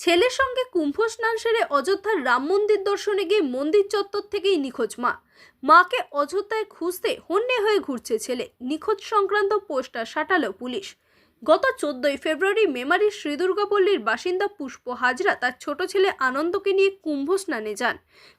ছেলের সঙ্গে কুম্ভ স্নান সেরে অযোধ্যার রাম মন্দির দর্শনে গিয়ে মন্দির চত্বর থেকেই নিখোঁজ মা। মাকে অযোধ্যায় খুঁজতে হন্যে হয়ে ঘুরছে ছেলে। নিখোঁজ সংক্রান্ত পোস্টার সাটালো পুলিশ। গত চোদ্দই ফেব্রুয়ারি মেমারির শ্রীদুর্গাপল্লীর বাসিন্দা পুষ্প হাজরা তার ছোট ছেলে আনন্দকে নিয়ে কুম্ভ স্নানে যান।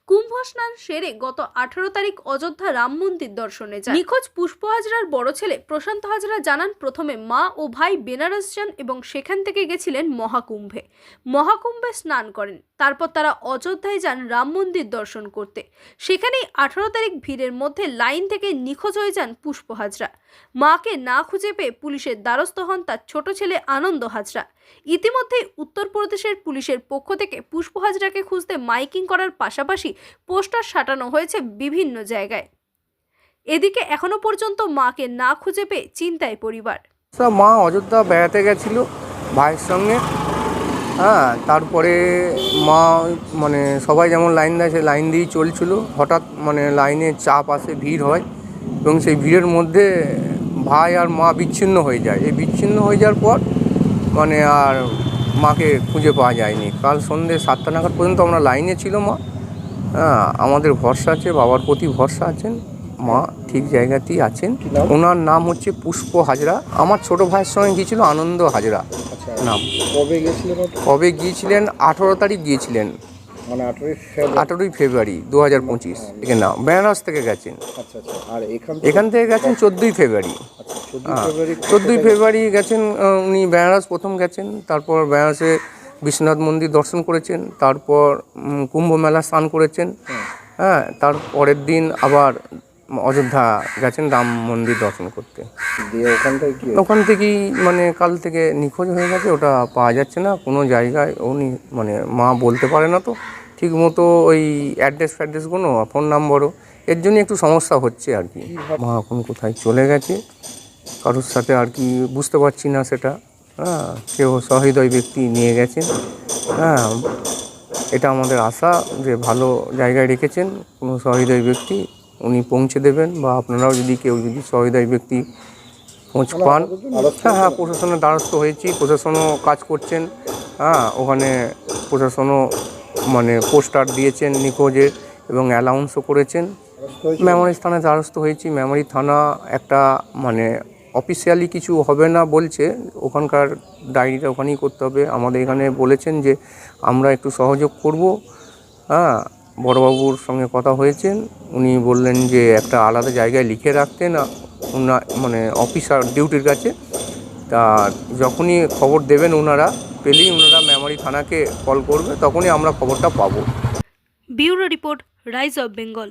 কুম্ভ স্নান সেরে গত আঠারো তারিখ অযোধ্যা রাম মন্দির দর্শনে যান। নিখোঁজ পুষ্প হাজরার বড় ছেলে প্রশান্ত হাজরা জানান, প্রথমে মা ও ভাই বেনারস যান এবং সেখান থেকে গেছিলেন মহাকুম্ভে। মহাকুম্ভে স্নান করেন। তারপর তারা অযোধ্যায় যান রাম মন্দির দর্শন করতে। সেখানেই আঠারো তারিখ ভিড়ের মধ্যে লাইন থেকে নিখোঁজ হয়ে যান পুষ্প হাজরা। মাকে না খুঁজে পেয়ে পুলিশের দ্বারস্থ হন তার ছোট ছেলে আনন্দ হাজরা। ইতিমধ্যেই উত্তরপ্রদেশের পুলিশের পক্ষ থেকে পুষ্প হাজরাকে খুঁজতে মাইকিং করার পাশাপাশি পোস্টার সাটানো হয়েছে বিভিন্ন জায়গায়। এদিকে এখনও পর্যন্ত মাকে না খুঁজে পেয়ে চিন্তায় পরিবার। মা অযোধ্যা বেড়াতে গেছিল ভাইয়ের সঙ্গে। হ্যাঁ তারপরে মা মানে সবাই যেমন লাইন দেয় সেই লাইন দিয়েই চলছিল। হঠাৎ মানে লাইনে চাপ আসে, ভিড় হয়। এবং সেই ভিড়ের মধ্যে ভাই আর মা বিচ্ছিন্ন হয়ে যায়। এই বিচ্ছিন্ন হয়ে যাওয়ার পর মানে আর মাকে খুঁজে পাওয়া যায়নি। কাল সন্ধ্যে সাতটা নাগাদ পর্যন্ত আমরা লাইনে ছিল মা। হ্যাঁ আমাদের ভরসা আছে বাবার প্রতি ভরসা আছেন। মা ঠিক জায়গাতেই আছেন। ওনার নাম হচ্ছে পুষ্প হাজরা। আমার ছোট ভাইয়ের সঙ্গে গিয়েছিল আনন্দ হাজরা। আচ্ছা নাম? কবে গিয়েছিলেন? আঠেরো তারিখ গিয়েছিলেন। মানে আঠারোই ফেব্রুয়ারি। দু হাজার পঁচিশ এখানে না বেনারস থেকে গেছেন। আচ্ছা আচ্ছা। আর এখান থেকে? গেছেন চোদ্দোই ফেব্রুয়ারি। আচ্ছা চোদ্দই ফেব্রুয়ারি চোদ্দোই ফেব্রুয়ারি গেছেন উনি বেনারস প্রথম গেছেন তারপর বেনারসে বিশ্বনাথ মন্দির দর্শন করেছেন তারপর কুম্ভ মেলা স্নান করেছেন। হ্যাঁ তার পরের দিন আবার অযোধ্যা গেছেন রাম মন্দির দর্শন করতে। ওখান থেকেই মানে কাল থেকে নিখোঁজ হয়ে গেছে ওটা পাওয়া যাচ্ছে না কোনো জায়গায় উনি মানে মা বলতে পারে না তো। ঠিক মতো ওই অ্যাড্রেস ফ্যাড্রেসগুলো ফোন নাম্বারও এর জন্য একটু সমস্যা হচ্ছে আর কি। মা এখন কোথায় চলে গেছে, কারোর সাথে আর কি বুঝতে পারছি না সেটা। হ্যাঁ কেউ সহৃদয় ব্যক্তি নিয়ে গেছেন হ্যাঁ এটা আমাদের আশা যে ভালো জায়গায় রেখেছেন কোনো সহৃদয় ব্যক্তি, উনি পৌঁছে দেবেন বা আপনারাও যদি কেউ যদি সহৃদয় ব্যক্তি খোঁজ পান। হ্যাঁ হ্যাঁ প্রশাসনের দ্বারস্থ হয়েছি, প্রশাসনও কাজ করছেন। হ্যাঁ ওখানে প্রশাসনও মানে পোস্টার দিয়েছেন নিখোঁজের এবং অ্যালাউন্সও করেছেন। মেমোরি থানায় দ্বারস্থ হয়েছি। মেমোরি থানা একটা মানে অফিসিয়ালি কিছু হবে না বলছে। ওখানকার ডায়েরিটা ওখানেই করতে হবে। আমাদের এখানে বলেছেন যে আমরা একটু সহযোগ করব। হ্যাঁ বড়বাবুর সঙ্গে কথা হয়েছেন। উনি বললেন যে একটা আলাদা জায়গায় লিখে রাখতেন। উনা মানে অফিসার ডিউটির কাছে। তা যখনই খবর দেবেন ওনারা, পেলেই ওনারা মেমোরি থানাকে কল করবে তখনই আমরা খবরটা পাবো। Bureau report rise of Bengal